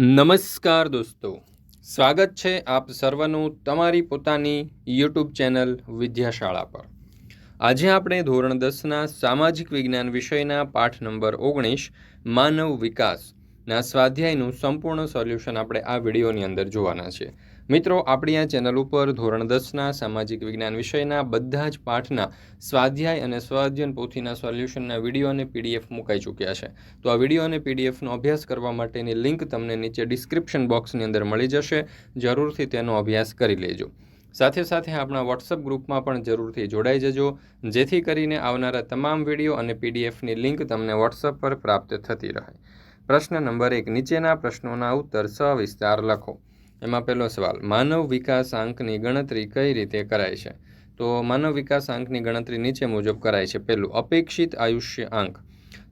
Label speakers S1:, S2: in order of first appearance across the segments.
S1: નમસ્કાર દોસ્તો. સ્વાગત છે આપ સર્વનું તમારી પોતાની યુટ્યુબ ચેનલ વિદ્યાશાળા પર. આજે આપણે ધોરણ દસના સામાજિક વિજ્ઞાન વિષયના પાઠ નંબર ઓગણીસ, માનવ વિકાસના સ્વાધ્યાયનું સંપૂર્ણ સોલ્યુશન આપણે આ વિડીયોની અંદર જોવાના છે. મિત્રો, આપણી આ ચેનલ ઉપર ધોરણ દસના સામાજિક વિજ્ઞાન વિષયના બધા જ પાઠના સ્વાધ્યાય અને સ્વાધ્યન પોથીના સોલ્યુશનના વીડિયો અને પીડીએફ મુકાઈ ચૂક્યા છે. તો આ વીડિયો અને પીડીએફનો અભ્યાસ કરવા માટેની લિંક તમને નીચે ડિસ્ક્રિપ્શન બોક્સની અંદર મળી જશે. જરૂરથી તેનો અભ્યાસ કરી લેજો. સાથે સાથે આપણા વોટ્સઅપ ગ્રુપમાં પણ જરૂરથી જોડાઈ જજો. જેથી કરીને આવનારા તમામ વીડિયો અને પીડીએફની લિંક તમને વોટ્સઅપ પર પ્રાપ્ત થતી રહે. પ્રશ્ન નંબર એક, નીચેના પ્રશ્નોના ઉત્તર સવિસ્તાર લખો. એમાં પહેલો સવાલ, માનવ વિકાસ આંકની ગણતરી કઈ રીતે કરાય છે? તો માનવ વિકાસ આંકની ગણતરી નીચે મુજબ કરાય છે. પહેલું, અપેક્ષિત આયુષ્ય આંક.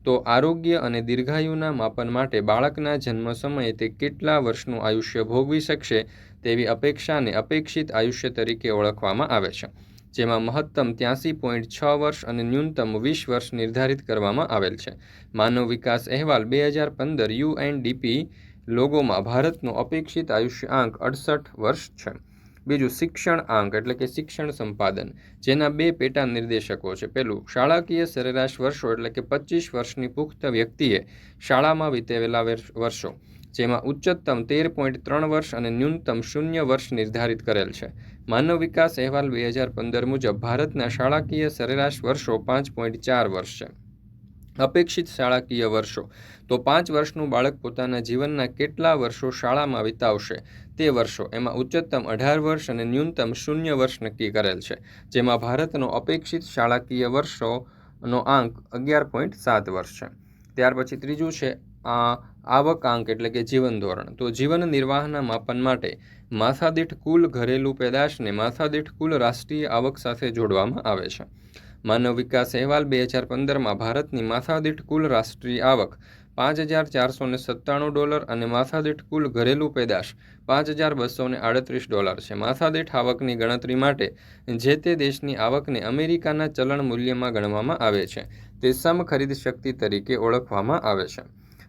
S1: તો આરોગ્ય અને દીર્ઘાયુના માપન માટે બાળકના જન્મ સમયે તે કેટલા વર્ષનું આયુષ્ય ભોગવી શકશે તેવી અપેક્ષાને અપેક્ષિત આયુષ્ય તરીકે ઓળખવામાં આવે છે. જેમાં મહત્તમ ત્યાસી પોઈન્ટ છ વર્ષ અને ન્યૂનતમ વીસ વર્ષ નિર્ધારિત કરવામાં આવેલ છે. માનવ વિકાસ અહેવાલ બે હજાર પંદર યુએનડીપી લોગોમાં ભારતનો અપેક્ષિત આયુષ્ય આંક અડસઠ વર્ષ છે. બીજું શિક્ષણ આંક એટલે કે શિક્ષણ સંપાદન, જેના બે પેટા નિર્દેશકો છે. પહેલું, શાળાકીય સરેરાશ વર્ષો એટલે કે પચીસ વર્ષની પુખ્ત વ્યક્તિએ શાળામાં વિતાવેલા વર્ષો, જેમાં ઉચ્ચતમ તેર પોઈન્ટ ત્રણ વર્ષ અને ન્યૂનતમ શૂન્ય વર્ષ નિર્ધારિત કરેલ છે. માનવ વિકાસ અહેવાલ બે હજાર પંદર મુજબ ભારતના શાળાકીય સરેરાશ વર્ષો પાંચ પોઈન્ટ ચાર વર્ષ છે. અપેક્ષિત શાળાકીય વર્ષો. તો પાંચ વર્ષનું બાળક પોતાના જીવનના કેટલા વર્ષો શાળામાં વિતાવશે તે વર્ષો એમાં ઉચ્ચતમ અઢાર વર્ષ અને ન્યૂનતમ શૂન્ય વર્ષ નક્કી કરેલ છે. જેમાં ભારતનો અપેક્ષિત શાળાકીય વર્ષોનો આંક અગિયાર પોઈન્ટ સાત વર્ષ છે. ત્યાર પછી ત્રીજું છે આ આવક આંક એટલે કે જીવન ધોરણ. તો જીવન નિર્વાહના માપન માટે માથાદીઠ કુલ ઘરેલું પેદાશને માથાદીઠ કુલ રાષ્ટ્રીય આવક સાથે જોડવામાં આવે છે. માનવ વિકાસ અહેવાલ બે હજાર પંદરમાં ભારતની માથાદીઠ કુલ રાષ્ટ્રીય આવક પાંચ હજાર ચારસો ને સત્તાણું ડોલર અને માથાદીઠ કુલ ઘરેલું પેદાશ પાંચ હજાર બસો ને આડત્રીસ ડોલર છે. માથાદીઠ આવકની ગણતરી માટે જે તે દેશની આવકને અમેરિકાના ચલણ મૂલ્યમાં ગણવામાં આવે છે, તે સમ ખરીદ શક્તિ તરીકે ઓળખવામાં આવે છે.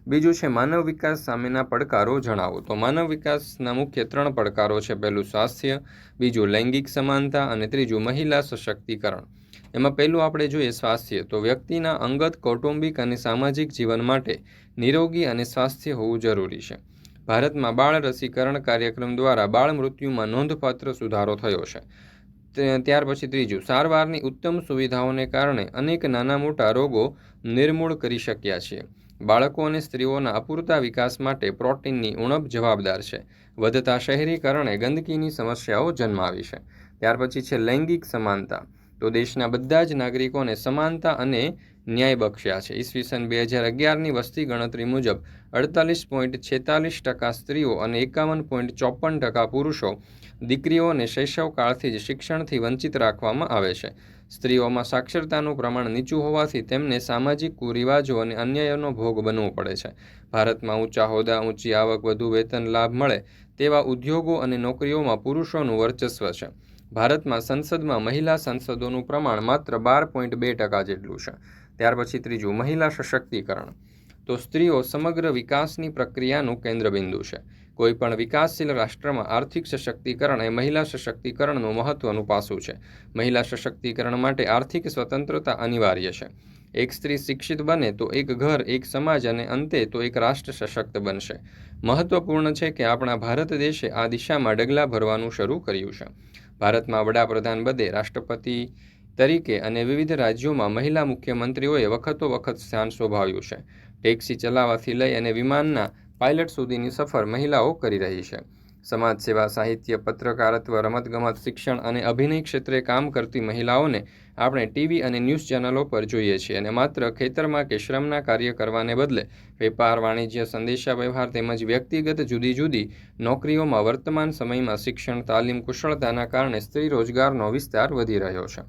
S1: બીજું છે, માનવ વિકાસ સામેના પડકારો જણાવો. તો માનવ વિકાસના મુખ્ય ત્રણ પડકારો છે. પહેલું સ્વાસ્થ્ય, બીજું લૈંગિક સમાનતા અને ત્રીજું મહિલા સશક્તિકરણ. એમાં પહેલું આપણે જોઈએ સ્વાસ્થ્ય. તો વ્યક્તિના અંગત, કૌટુંબિક અને સામાજિક જીવન માટે નિરોગી અને સ્વાસ્થ્ય હોવું જરૂરી છે. ભારતમાં બાળ રસીકરણ કાર્યક્રમ દ્વારા બાળ મૃત્યુમાં નોંધપાત્ર સુધારો થયો છે. ત્યાર પછી ત્રીજું, સારવારની ઉત્તમ સુવિધાઓને કારણે અનેક નાના મોટા રોગો નિર્મૂળ કરી શક્યા છીએ. બાળકો અને સ્ત્રીઓના અપૂરતા વિકાસ માટે પ્રોટીનની ઉણપ જવાબદાર છે. વધતા શહેરીકરણે ગંદકીની સમસ્યાઓ જન્માવી છે. ત્યાર પછી છે લૈંગિક સમાનતા. તો દેશના બધા જ નાગરિકોને સમાનતા અને ન્યાય બક્ષ્યા છે. ઈસવીસન બે હજાર અગિયારની વસ્તી ગણતરી મુજબ અડતાલીસ પોઈન્ટ છેતાલીસ ટકા સ્ત્રીઓ અને એકાવન પોઈન્ટ ચોપન ટકા પુરુષો દીકરીઓને શૈશવકાળથી જ શિક્ષણથી વંચિત રાખવામાં આવે છે. સ્ત્રીઓમાં સાક્ષરતાનું પ્રમાણ નીચું હોવાથી તેમને સામાજિક કુરિવાજો અને અન્યાયનો ભોગ બનવો પડે છે. ભારતમાં ઊંચા હોદ્દા, ઊંચી આવક, વધુ વેતન, લાભ મળે તેવા ઉદ્યોગો અને નોકરીઓમાં પુરુષોનું વર્ચસ્વ છે. ભારતમાં સંસદમાં મહિલા સાંસદોનું પ્રમાણ માત્ર બાર પોઈન્ટ બે ટકા જેટલું છે. ત્યાર પછી ત્રીજું, મહિલા સશક્તિકરણ. તો સ્ત્રીઓ સમગ્ર વિકાસની પ્રક્રિયાનું કેન્દ્રબિંદુ છે. કોઈપણ વિકાસશીલ રાષ્ટ્રમાં આર્થિક સશક્તિકરણ એ મહિલા સશક્તિકરણનું મહત્વનું પાસું છે. મહિલા સશક્તિકરણ માટે આર્થિક સ્વતંત્રતા અનિવાર્ય છે. એક સ્ત્રી શિક્ષિત બને તો એક ઘર, એક સમાજ અને અંતે તો એક રાષ્ટ્ર સશક્ત બનશે. મહત્વપૂર્ણ છે કે આપણા ભારત દેશે આ દિશામાં ડગલા ભરવાનું શરૂ કર્યું છે. ભારતમાં વડાપ્રધાન પદે રાષ્ટ્રપતિ તરીકે અને વિવિધ રાજ્યોમાં મહિલા મુખ્યમંત્રીઓએ વખતો વખત સ્થાન શોભાવ્યું છે. ટેક્સી ચલાવવાથી લઈ અને વિમાનના પાયલટ સુધીની સફર મહિલાઓ કરી રહી છે. સમાજ સેવા, સાહિત્ય, પત્રકારત્વ, રમતગમત, શિક્ષણ અને અભિનય ક્ષેત્રે કામ કરતી મહિલાઓને આપણે ટીવી અને ન્યૂઝ ચેનલો પર જોઈએ છીએ અને માત્ર ખેતરમાં કે શ્રમના કાર્ય કરવાને બદલે વેપાર, વાણિજ્ય સંદેશા વ્યવહાર તેમજ વ્યક્તિગત જુદી જુદી નોકરીઓમાં વર્તમાન સમયમાં શિક્ષણ, તાલીમ, કુશળતાના કારણે સ્ત્રી રોજગારનો વિસ્તાર વધી રહ્યો છે.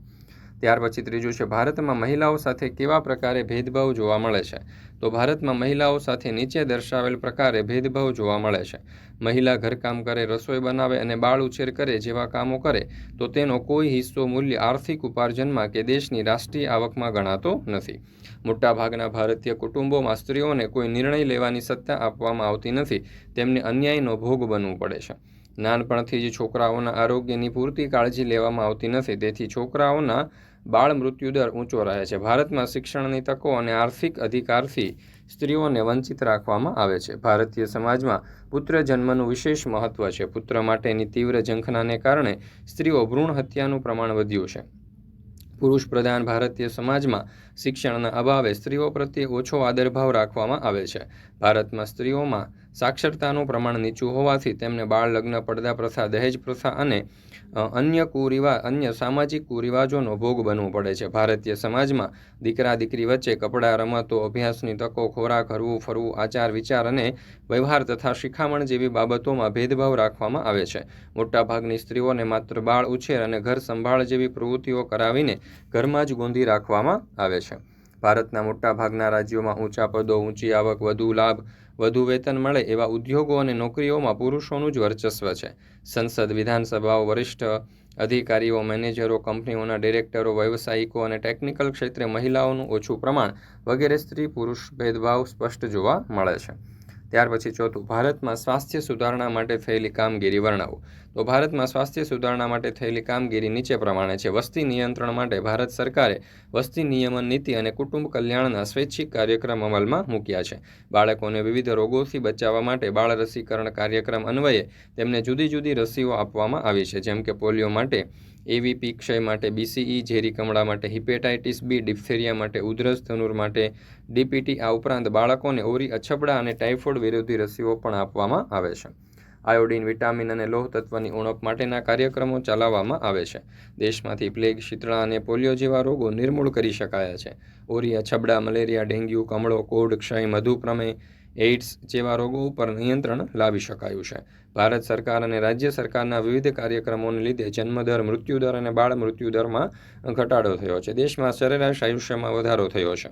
S1: ત્યાર પછી ત્રીજું છે, ભારતમાં મહિલાઓ સાથે કેવા પ્રકારે ભેદભાવ જોવા મળે છે? તો ભારતમાં મહિલાઓ સાથે નીચે દર્શાવેલ પ્રકારે ભેદભાવ જોવા મળે છે. મહિલા ઘરકામ કરે, રસોઈ બનાવે અને બાળ ઉછેર કરે જેવા કામો કરે, તો તેનો કોઈ હિસ્સો મૂલ્ય આર્થિક ઉપાર્જનમાં કે દેશની રાષ્ટ્રીય આવકમાં ગણાતો નથી. મોટાભાગના ભારતીય કુટુંબોમાં સ્ત્રીઓને કોઈ નિર્ણય લેવાની સત્તા આપવામાં આવતી નથી. તેમને અન્યાયનો ભોગ બનવું પડે છે. નાનપણથી જ છોકરાઓના આરોગ્યની પૂરતી કાળજી લેવામાં આવતી નથી. તેથી છોકરાઓના બાળ મૃત્યુદર ઊંચો રહે છે. ભારતમાં શિક્ષણની તકો અને આર્થિક અધિકારથી સ્ત્રીઓને વંચિત રાખવામાં આવે છે. ભારતીય સમાજમાં પુત્ર જન્મનું વિશેષ મહત્વ છે. પુત્ર માટેની તીવ્ર ઝંખનાને કારણે સ્ત્રીઓ ભ્રૂણ હત્યાનું પ્રમાણ વધ્યું છે. પુરુષ પ્રધાન ભારતીય સમાજમાં શિક્ષણના અભાવે સ્ત્રીઓ પ્રત્યે ઓછો આદરભાવ રાખવામાં આવે છે. ભારતમાં સ્ત્રીઓમાં સાક્ષરતાનું પ્રમાણ નીચું હોવાથી તેમને બાળ લગ્ન પડદા પ્રથા દહેજ પ્રથા અને અન્ય કુરિવા, અન્ય સામાજિક કુરિવાજોનો ભોગ બનવું પડે છે. ભારતીય સમાજમાં દીકરા, દીકરી વચ્ચે કપડાં, રમતો, અભ્યાસની તકો, ખોરાક, હરવું, ફરવું, આચાર, વિચાર અને વ્યવહાર તથા શિખામણ જેવી બાબતોમાં ભેદભાવ રાખવામાં આવે છે. મોટાભાગની સ્ત્રીઓને માત્ર બાળ ઉછેર અને ઘર સંભાળ જેવી પ્રવૃત્તિઓ કરાવીને ઘરમાં જ ગોંધી રાખવામાં આવે છે. ભારતના મોટાભાગના રાજ્યોમાં ઊંચા પદો, ઊંચી આવક, વધુ લાભ, વધુ વેતન મળે એવા ઉદ્યોગો અને નોકરીઓમાં પુરુષોનું જ વર્ચસ્વ છે. સંસદ, વિધાનસભાઓ, વરિષ્ઠ અધિકારીઓ, મેનેજરો, કંપનીઓના ડિરેક્ટરો, વ્યવસાયિકો અને ટેકનિકલ ક્ષેત્રે મહિલાઓનું ઓછું પ્રમાણ વગેરે સ્ત્રી પુરુષ ભેદભાવ સ્પષ્ટ જોવા મળે છે. ત્યાર પછી ચોથું, ભારતમાં સ્વાસ્થ્ય સુધારણા માટે થયેલી કામગીરી વર્ણવો. તો ભારતમાં સ્વાસ્થ્ય સુધારણા માટે થયેલી કામગીરી નીચે પ્રમાણે છે. વસ્તી નિયંત્રણ માટે ભારત સરકારે વસ્તી નિયમન નીતિ અને કુટુંબ કલ્યાણના સ્વૈચ્છિક કાર્યક્રમ અમલમાં મૂક્યા છે. બાળકોને વિવિધ રોગોથી બચાવવા માટે બાળ રસીકરણ કાર્યક્રમ અન્વયે તેમને જુદી જુદી રસીઓ આપવામાં આવી છે. જેમ કે પોલિયો માટે એવીપી ક્ષય માટે બીસીઈ ઝેરી કમળા માટે હિપેટાઇટિસ બી ડિપ્થેરિયા માટે ઉધરસ ધનુર માટે ડીપીટી આ ઉપરાંત બાળકોને ઓરી, અછબડા અને ટાઇફોઇડ વિરોધી રસીઓ પણ આપવામાં આવે છે. આયોડિન, વિટામિન અને લોહ તત્વની ઉણપ માટેના કાર્યક્રમો ચલાવવામાં આવે છે. દેશમાંથી પ્લેગ, શીતળા અને પોલિયો જેવા રોગો નિર્મૂળ કરી શકાયા છે. ઓરી, અછબડા, મલેરિયા, ડેન્ગ્યુ, કમળો, કોડ, ક્ષય મધુપ્રમેય એઇડ્સ જેવા રોગો ઉપર નિયંત્રણ લાવી શકાયું છે. ભારત સરકાર અને રાજ્ય સરકારના વિવિધ કાર્યક્રમોને લીધે જન્મદર, મૃત્યુદર અને બાળ મૃત્યુદરમાં ઘટાડો થયો છે. દેશમાં સરેરાશ આયુષ્યમાં વધારો થયો છે.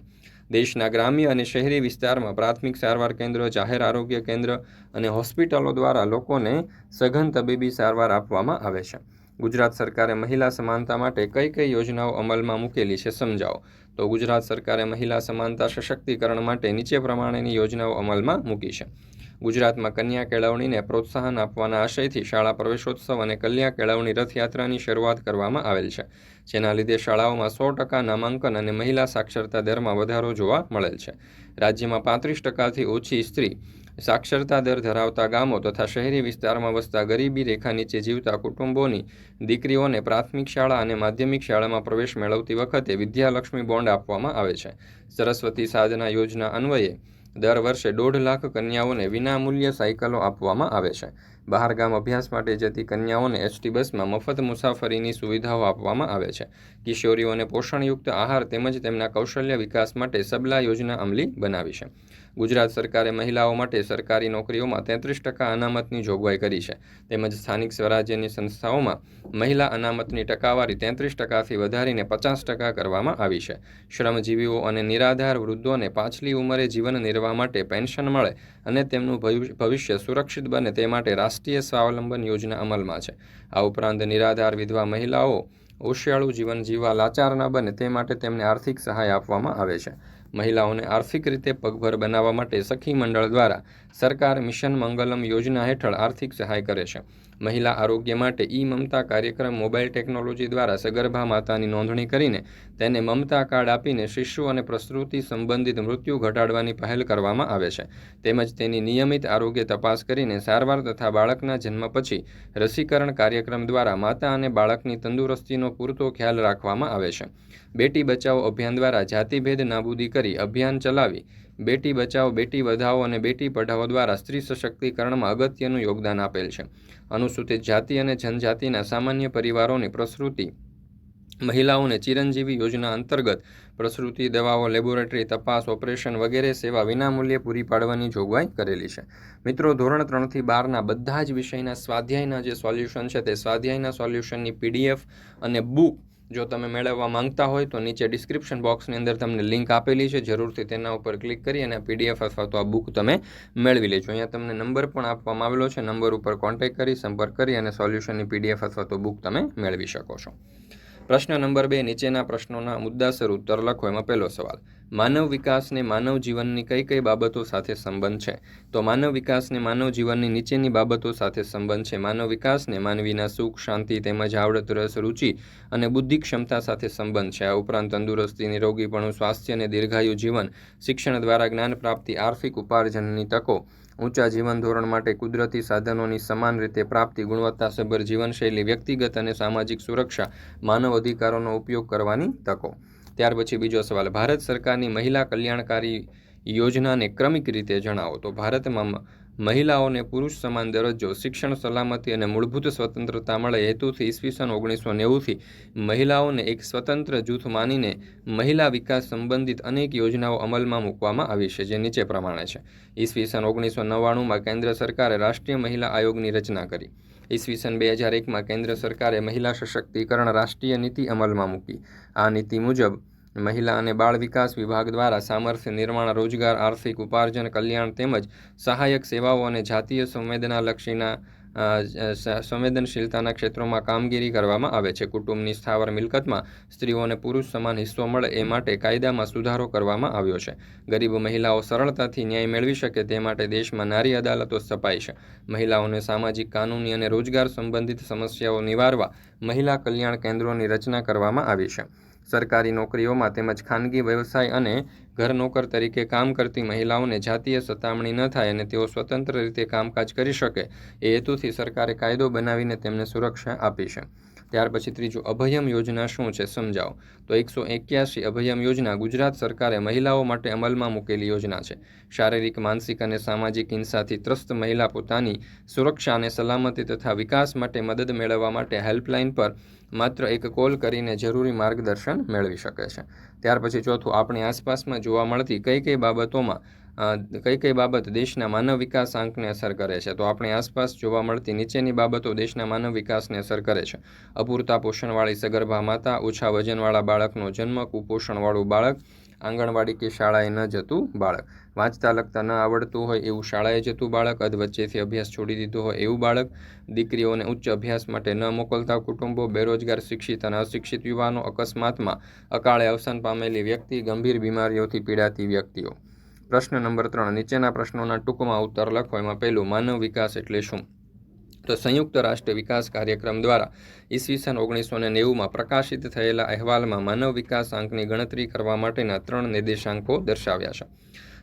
S1: દેશના ગ્રામ્ય અને શહેરી વિસ્તારમાં પ્રાથમિક સારવાર કેન્દ્ર, જાહેર આરોગ્ય કેન્દ્ર અને હોસ્પિટલો દ્વારા લોકોને સઘન તબીબી સારવાર આપવામાં આવે છે. ગુજરાત સરકારે મહિલા સમાનતા માટે કઈ કઈ યોજનાઓ અમલમાં મૂકેલી છે સમજાવો. તો ગુજરાત સરકારે મહિલા સમાનતા સશક્તિકરણ માટે નીચે પ્રમાણેની યોજનાઓ અમલમાં મૂકી છે. ગુજરાતમાં કન્યા કેળવણીને પ્રોત્સાહન આપવાના આશયથી શાળા પ્રવેશોત્સવ અને કન્યા કેળવણી રથયાત્રાની શરૂઆત કરવામાં આવેલ છે. જેના લીધે શાળાઓમાં સો ટકા નામાંકન અને મહિલા સાક્ષરતા દરમાં વધારો જોવા મળેલ છે. રાજ્યમાં પાંત્રીસ ટકાથી ઓછી સ્ત્રી સાક્ષરતા દર ધરાવતા ગામો તથા શહેરી વિસ્તારમાં વસતા ગરીબી રેખા નીચે જીવતા કુટુંબોની દીકરીઓને પ્રાથમિક શાળા અને માધ્યમિક શાળામાં પ્રવેશ મેળવતી વખતે વિદ્યાલક્ષ્મી બોન્ડ આપવામાં આવે છે. સરસ્વતી સાધના યોજના અન્વયે દર વર્ષે દોઢ લાખ કન્યાઓને વિનામૂલ્ય સાયકલો આપવામાં આવે છે. બહાર ગામ અભ્યાસ માટે જતી કન્યાઓને એસટી બસમાં મફત મુસાફરીની સુવિધાઓ આપવામાં આવે છે. કિશોરીઓને પોષણયુક્ત આહાર તેમજ તેમના કૌશલ્ય વિકાસ માટે સબલા યોજના અમલી બનાવી છે. ગુજરાત સરકારે મહિલાઓ માટે સરકારી નોકરીઓમાં તેત્રીસ ટકા અનામતની જોગવાઈ કરી છે. તેમજ સ્થાનિક સ્વરાજ્યની સંસ્થાઓમાં મહિલા અનામતની ટકાવારી તેત્રીસ ટકાથી વધારીને પચાસ ટકા કરવામાં આવી છે. શ્રમજીવીઓ અને નિરાધાર વૃદ્ધોને પાછલી ઉંમરે જીવન નિર્વાહ માટે પેન્શન મળે અને તેમનું ભવિ- ભવિષ્ય સુરક્ષિત બને તે માટે રાષ્ટ્રીય સ્વાવલંબન યોજના અમલમાં છે. આ ઉપરાંત નિરાધાર વિધવા મહિલાઓ ઓશિયાળું જીવન જીવવા લાચાર ન બને તે માટે તેમને આર્થિક સહાય આપવામાં આવે છે. મહિલાઓને આર્થિક રીતે પગભર બનાવવા માટે સખી મંડળ દ્વારા સરકાર મિશન મંગલમ યોજના હેઠળ આર્થિક સહાય કરે છે. મહિલા આરોગ્ય માટે ઈ મમતા કાર્યક્રમ મોબાઈલ ટેકનોલોજી દ્વારા સગર્ભા માતાની નોંધણી કરીને તેને મમતા કાર્ડ આપીને શિશુ અને પ્રસૂતિ સંબંધિત મૃત્યુ ઘટાડવાની પહેલ કરવામાં આવે છે. તેમજ તેની નિયમિત આરોગ્ય તપાસ કરીને સારવાર તથા બાળકના જન્મ પછી રસીકરણ કાર્યક્રમ દ્વારા માતા અને બાળકની તંદુરસ્તીનો પૂરતો ખ્યાલ રાખવામાં આવે છે. બેટી બચાવો અભિયાન દ્વારા જાતિભેદ નાબૂદી કરી અભિયાન ચલાવી બેટી બચાવો, બેટી વધાવો અને બેટી પઢાઓ દ્વારા સ્ત્રી સશક્તિકરણમાં અગત્યનું યોગદાન આપેલ છે. અનુસૂચિત જાતિ અને જનજાતિના સામાન્ય પરિવારોની પ્રસૃતિ. મહિલાઓને ચિરંજીવી યોજના અંતર્ગત પ્રસૃતિ, દવાઓ, લેબોરેટરી, તપાસ, ઓપરેશન વગેરે સેવા વિનામૂલ્યે પૂરી પાડવાની જોગવાઈ કરેલી છે. મિત્રો, ધોરણ ત્રણથી બારના બધા જ વિષયના સ્વાધ્યાયના જે સોલ્યુશન છે તે સ્વાધ્યાયના સોલ્યુશનની પીડીએફ અને બુક જો તમે મેળવવા માંગતા હોય તો નીચે ડિસ્ક્રિપ્શન બોક્સની અંદર તમને લિંક આપેલી છે. જરૂરથી તેના ઉપર ક્લિક કરી અને પીડીએફ અથવા તો આ બુક તમે મેળવી લેજો. અહીંયા તમને નંબર પણ આપવામાં આવેલો છે. નંબર ઉપર કોન્ટેક્ટ કરી, સંપર્ક કરી અને સોલ્યુશનની પીડીએફ અથવા તો બુક તમે મેળવી શકો છો. પ્રશ્ન નંબર બે, નીચેના પ્રશ્નોના મુદ્દાસર ઉત્તર લખો. એમાં પહેલો સવાલ, માનવ વિકાસને માનવ જીવનની કઈ કઈ બાબતો સાથે સંબંધ છે? તો માનવ વિકાસને માનવ જીવનની નીચેની બાબતો સાથે સંબંધ છે. માનવ વિકાસને માનવીના સુખ, શાંતિ, તેમજ આવડત, રસ, રુચિ અને બુદ્ધિ ક્ષમતા સાથે સંબંધ છે. આ ઉપરાંત તંદુરસ્તી, નિરોગીપણું, સ્વાસ્થ્ય અને દીર્ઘાયુ જીવન, શિક્ષણ દ્વારા જ્ઞાન પ્રાપ્તિ, આર્થિક ઉપાર્જનની તકો ઊંચા જીવન ધોરણ માટે કુદરતી સાધનોની સમાન રીતે પ્રાપ્તિ ગુણવત્તાસભર જીવનશૈલી, વ્યક્તિગત અને સામાજિક સુરક્ષા, માનવ અધિકારોનો ઉપયોગ કરવાની તકો. ત્યાર પછી બીજો સવાલ, ભારત સરકારની મહિલા કલ્યાણકારી યોજનાને ક્રમિક રીતે જણાવો. તો ભારતમાં મહિલાઓને પુરુષ સમાન દરજ્જો, શિક્ષણ સલામતી અને મૂળભૂત સ્વતંત્રતા મળે હેતુથી ઈસવીસન ઓગણીસો નેવુંથી મહિલાઓને એક સ્વતંત્ર જૂથ માનીને મહિલા વિકાસ સંબંધિત અનેક યોજનાઓ અમલમાં મૂકવામાં આવી છે, જે નીચે પ્રમાણે છે. ઈસવીસન ઓગણીસો નવ્વાણુંમાં કેન્દ્ર સરકારે રાષ્ટ્રીય મહિલા આયોગની રચના કરી. ઈસવીસન બે હજાર એકમાં કેન્દ્ર સરકારે મહિલા સશક્તિકરણ રાષ્ટ્રીય નીતિ અમલમાં મૂકી. આ નીતિ મુજબ મહિલા અને બાળ વિકાસ વિભાગ દ્વારા સામર્થ્ય નિર્માણ, રોજગાર, આર્થિક ઉપાર્જન, કલ્યાણ તેમજ સહાયક સેવાઓ અને જાતીય સંવેદનાલક્ષીના સંવેદનશીલતાના ક્ષેત્રોમાં કામગીરી કરવામાં આવે છે. કુટુંબની સ્થાવર મિલકતમાં સ્ત્રીઓને પુરુષ સમાન હિસ્સો મળે એ માટે કાયદામાં સુધારો કરવામાં આવ્યો છે. ગરીબ મહિલાઓ સરળતાથી ન્યાય મેળવી શકે તે માટે દેશમાં નારી અદાલતો સ્થપાઈ છે. મહિલાઓને સામાજિક કાનૂની અને રોજગાર સંબંધિત સમસ્યાઓ નિવારવા મહિલા કલ્યાણ કેન્દ્રોની રચના કરવામાં આવી છે. સરકારી નોકરીઓમાં તેમજ ખાનગી વ્યવસાય અને ઘર નોકર તરીકે કામ કરતી મહિલાઓને જાતીય સતામણી ન થાય અને તેઓ સ્વતંત્ર રીતે કામકાજ કરી શકે. એ હેતુથી સરકારે કાયદો બનાવીને તેમને સુરક્ષા આપી છે. ત્યાર પછી ત્રીજું, અભયમ યોજના શું છે સમજાવો. તો એકસો એક્યાસી, અભયમ યોજના ગુજરાત સરકારે મહિલાઓ માટે અમલમાં મૂકેલી યોજના છે. શારીરિક, માનસિક અને સામાજિક હિંસાથી ત્રસ્ત મહિલા પોતાની સુરક્ષા અને સલામતી તથા વિકાસ માટે મદદ મેળવવા માટે હેલ્પલાઇન પર માત્ર એક કોલ કરીને જરૂરી માર્ગદર્શન મેળવી શકે છે. ત્યાર પછી ચોથું, આપણી આસપાસમાં જોવા મળતી કઈ કઈ બાબતોમાં કઈ કઈ બાબત દેશના માનવ વિકાસ આંકને અસર કરે છે? તો આપણી આસપાસ જોવા મળતી નીચેની બાબતો દેશના માનવ વિકાસને અસર કરે છે. અપૂરતા પોષણવાળી સગર્ભા માતા, ઓછા વજનવાળા બાળકનો જન્મ, કુપોષણવાળું બાળક, આંગણવાડી કે શાળાએ ન જતું બાળક. વાંચતા, લખતા ન આવડતું હોય એવું શાળાએ જતું બાળક, અધ વચ્ચેથી અભ્યાસ છોડી દીધો હોય એવું બાળક. દીકરીઓને ઉચ્ચ અભ્યાસ માટે ન મોકલતા કુટુંબો, બેરોજગાર, શિક્ષિત અને અશિક્ષિત યુવાનો અકસ્માતમાં અકાળે અવસાન પામેલી વ્યક્તિ, ગંભીર બીમારીઓથી પીડાતી વ્યક્તિઓ. પ્રશ્ન નંબર ત્રણ, નીચેના પ્રશ્નોના ટૂંકમાં ઉત્તર લખો. એમાં પહેલું, માનવ વિકાસ એટલે શું? તો સંયુક્ત રાષ્ટ્ર વિકાસ કાર્યક્રમ દ્વારા ઈસવીસન ઓગણીસો ને નેવુંમાં પ્રકાશિત થયેલા અહેવાલમાં માનવ વિકાસ આંકની ગણતરી કરવા માટેના ત્રણ નિર્દેશાંકો દર્શાવ્યા છે.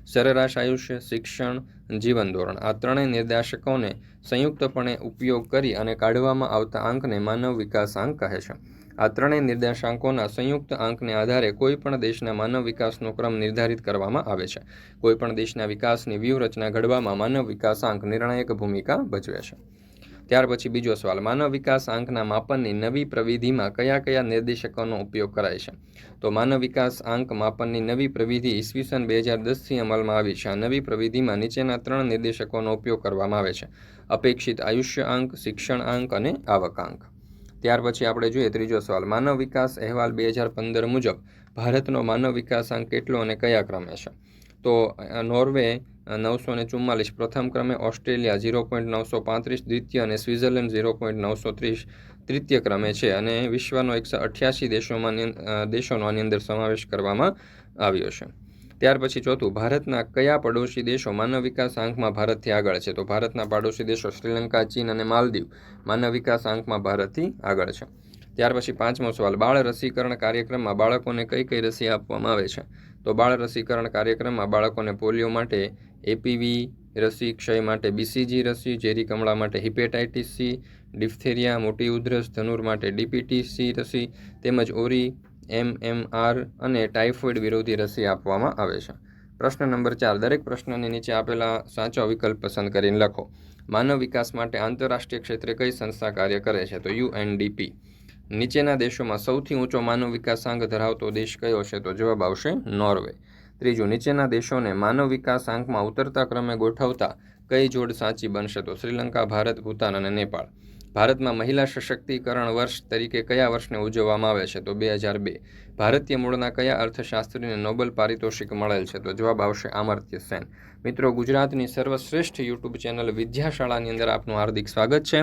S1: સરેરાશ આયુષ્ય, શિક્ષણ, જીવન ધોરણ. આ ત્રણેય નિર્દેશકોને સંયુક્તપણે ઉપયોગ કરી અને કાઢવામાં આવતા આંકને માનવ વિકાસ આંક કહે છે. આ ત્રણેય નિર્દેશાંકોના સંયુક્ત આંકને આધારે કોઈ પણ દેશના માનવ વિકાસનો ક્રમ નિર્ધારિત કરવામાં આવે છે. કોઈ પણ દેશના વિકાસની વ્યૂહરચના ઘડવામાં માનવ વિકાસ આંક નિર્ણાયક ભૂમિકા ભજવે છે. ત્યાર પછી બીજો સવાલ, માનવ વિકાસ આંકના માપનની નવી પ્રવિધિમાં કયા કયા નિર્દેશકોનો ઉપયોગ કરાય છે? તો માનવ વિકાસ આંક માપનની નવી પ્રવિધિ ઈસવીસન બે હજાર દસથી અમલમાં આવી છે. આ નવી પ્રવિધિમાં નીચેના ત્રણ નિર્દેશકોનો ઉપયોગ કરવામાં આવે છે. અપેક્ષિત આયુષ્ય આંક શિક્ષણ આંક અને આવક આંક ત્યાર પછી આપણે જોઈએ ત્રીજો સવાલ. માનવ વિકાસ અહેવાલ બે હજાર પંદર મુજબ ભારતનો માનવ વિકાસ આંક કેટલો અને કયા ક્રમે છે? તો નોર્વે નવસો ને ચુમ્માલીસ, પ્રથમ ક્રમે ઓસ્ટ્રેલિયા ઝીરો પોઈન્ટ નવસો પાંત્રીસ, દ્વિતીય અને સ્વિટ્ઝરલેન્ડ ઝીરો પોઈન્ટ નવસો ત્રીસ તૃતીય ક્રમે છે અને વિશ્વનો એકસો અઠ્યાસી દેશોમાં દેશોનો આની અંદર સમાવેશ કરવામાં આવ્યો છે. ત્યાર પછી ચોથું, ભારતના કયા પડોશી દેશો માનવ વિકાસ આંકમાં ભારતથી આગળ છે? તો ભારતના પાડોશી દેશો શ્રીલંકા, ચીન અને માલદીવ માનવ વિકાસ આંકમાં ભારતથી આગળ છે. ત્યાર પછી પાંચમો સવાલ, બાળ રસીકરણ કાર્યક્રમમાં બાળકોને કઈ કઈ રસી આપવામાં આવે છે? તો બાળ રસીકરણ કાર્યક્રમમાં બાળકોને પોલિયો માટે એપીવી રસી, ક્ષય માટે બીસીજી રસી, ઝેરી કમળા માટે હિપેટાઇટિસ સી, ડિફથેરિયા, મોટી ઉધરસ, ધનુર માટે ડીપીટીસી રસી, તેમજ ઓરી એમએમઆર અને ટાઇફોઇડ વિરોધી રસી આપવામાં આવે છે. પ્રશ્ન નંબર ચાર. દરેક પ્રશ્નની નીચે આપેલા સાચો વિકલ્પ પસંદ કરીને લખો. માનવ વિકાસ માટે આંતરરાષ્ટ્રીય ક્ષેત્રે કઈ સંસ્થા કાર્ય કરે છે? તો યુએનડીપી. નીચેના દેશોમાં સૌથી ઊંચો માનવ વિકાસાંક ધરાવતો દેશ કયો છે? તો જવાબ આવશે નોર્વે. ત્રીજું, નીચેના દેશોને માનવ વિકાસ આંકમાં ઉતરતા ક્રમે ગોઠવતા કઈ જોડ સાચી બનશે? તો શ્રીલંકા, ભારત, ભૂતાન અને નેપાળ. ભારતમાં મહિલા સશક્તિકરણ વર્ષ તરીકે કયા વર્ષને ઉજવવામાં આવે છે? તો બે હજાર બે. ભારતીય મૂળના કયા અર્થશાસ્ત્રીને નોબેલ પારિતોષિક મળેલ છે? તો જવાબ આવશે આમર્ત્ય સેન. મિત્રો, ગુજરાતની સર્વશ્રેષ્ઠ યુટ્યુબ ચેનલ વિદ્યાશાળાની અંદર આપનું હાર્દિક સ્વાગત છે.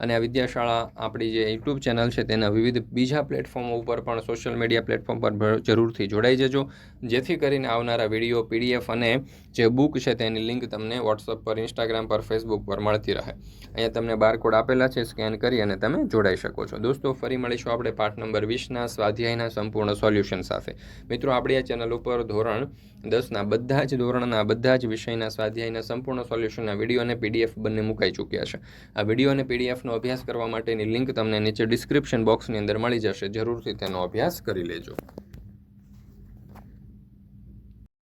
S1: અને આ વિદ્યાશાળા આપણી જે યુટ્યુબ ચેનલ છે, તેના વિવિધ બીજા પ્લેટફોર્મો ઉપર પણ સોશિયલ મીડિયા પ્લેટફોર્મ પર જરૂરથી જોડાઈ જજો. જેથી કરીને આવનારા વીડિયો, પીડીએફ અને જે બુક છે, તેની લિંક તમને વોટ્સઅપ પર, ઇન્સ્ટાગ્રામ પર, ફેસબુક પર મળતી રહે. અહીંયા તમને બારકોડ આપેલા છે, સ્કેન કરી અને તમે જોડાઈ શકો છો. દોસ્તો, ફરી મળીશું આપણે પાઠ નંબર વીસના સ્વાધ્યાયના સંપૂર્ણ સોલ્યુશન સાથે. મિત્રો, આપણી આ ચેનલ ઉપર ધોરણ દસના બધા જ ધોરણના, બધા જ વિષયના, સ્વાધ્યાયના સંપૂર્ણ સોલ્યુશનના વીડિયો અને પીડીએફ બંને મુકાઈ ચૂક્યા છે. આ વીડિયો અને પીડીએફનો અભ્યાસ કરવા માટેની લિંક તમને નીચે ડિસ્ક્રિપ્શન બોક્સની અંદર મળી જશે. જરૂરથી તેનો અભ્યાસ કરી લેજો.